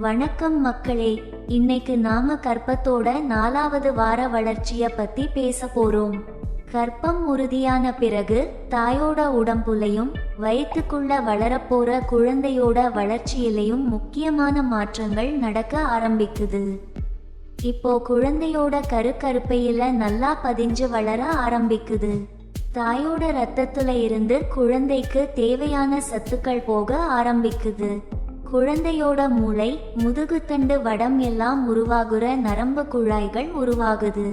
வணக்கம் மக்களே. இன்னைக்கு நாம கர்ப்பத்தோட நாலாவது வார வளர்ச்சிய பத்தி பேச போறோம். கர்ப்பம் உறுதியான பிறகு தாயோட உடம்புலையும் வயிற்றுக்குள்ள வளரப்போற குழந்தையோட வளர்ச்சியிலையும் முக்கியமான மாற்றங்கள் நடக்க ஆரம்பிக்குது. இப்போ குழந்தையோட கருக்கருப்பையில நல்லா பதிஞ்சு வளர ஆரம்பிக்குது. தாயோட ரத்தத்துல இருந்து குழந்தைக்கு தேவையான சத்துக்கள் போக ஆரம்பிக்குது. குழந்தையோட மூளை முதுகுத்தண்டு வடம் எல்லாம் உருவாகுற நரம்பு குழாய்கள் உருவாகுது.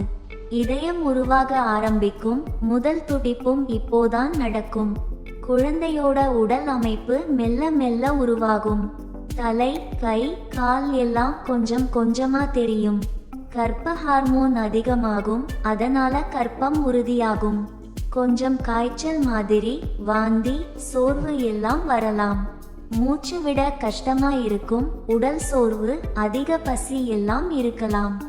இதயம் உருவாக ஆரம்பிக்கும் முதல் துடிப்பும் இப்போதான் நடக்கும். குழந்தையோட உடல் அமைப்பு மெல்ல மெல்ல உருவாகும். தலை கை கால் எல்லாம் கொஞ்சம் கொஞ்சமா தெரியும். கர்ப்ப ஹார்மோன் அதிகமாகும் அதனால கர்ப்பம் உறுதியாகும். கொஞ்சம் காய்ச்சல் மாதிரி வாந்தி சோர்வு எல்லாம் வரலாம். மூச்சு விட கஷ்டமா இருக்கும் உடல் சோர்வு அதிக பசி எல்லாம் இருக்கலாம்.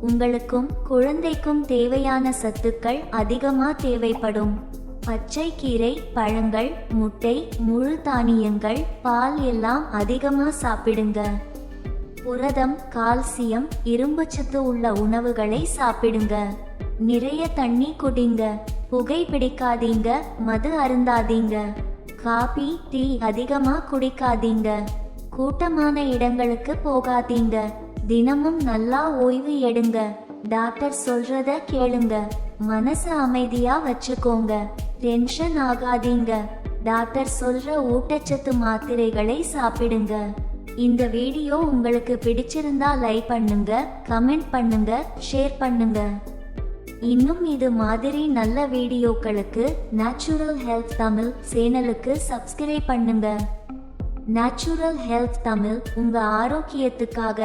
உங்களுக்கும் குழந்தைக்கும் தேவையான சத்துக்கள் அதிகமா தேவைப்படும். பச்சை கீரை பழங்கள் முட்டை முழு தானியங்கள் பால் எல்லாம் அதிகமா சாப்பிடுங்க. புரதம் கால்சியம் இரும்புச்சத்து உள்ள உணவுகளை சாப்பிடுங்க. நிறைய தண்ணி குடிங்க. புகை பிடிக்காதீங்க. மது அருந்தாதீங்க. காபி டீ அதிகமா குடிக்காதீங்க. கூட்டமான இடங்களுக்கு போகாதீங்க. தினமும் நல்லா ஓய்வு எடுங்க. டாக்டர் சொல்றத கேளுங்க. மனசு அமைதியா வச்சுக்கோங்க. டென்ஷன் ஆகாதீங்க. டாக்டர் சொல்ற ஊட்டச்சத்து மாத்திரைகளை சாப்பிடுங்க. இந்த வீடியோ உங்களுக்கு பிடிச்சிருந்தா லைக் பண்ணுங்க கமெண்ட் பண்ணுங்க ஷேர் பண்ணுங்க. இன்னும் இது மாதிரி நல்ல வீடியோக்களுக்கு நேச்சுரல் ஹெல்த் தமிழ் சேனலுக்கு சப்ஸ்கிரைப் பண்ணுங்க. நேச்சுரல் ஹெல்த் தமிழ் உங்க ஆரோக்கியத்துக்காக.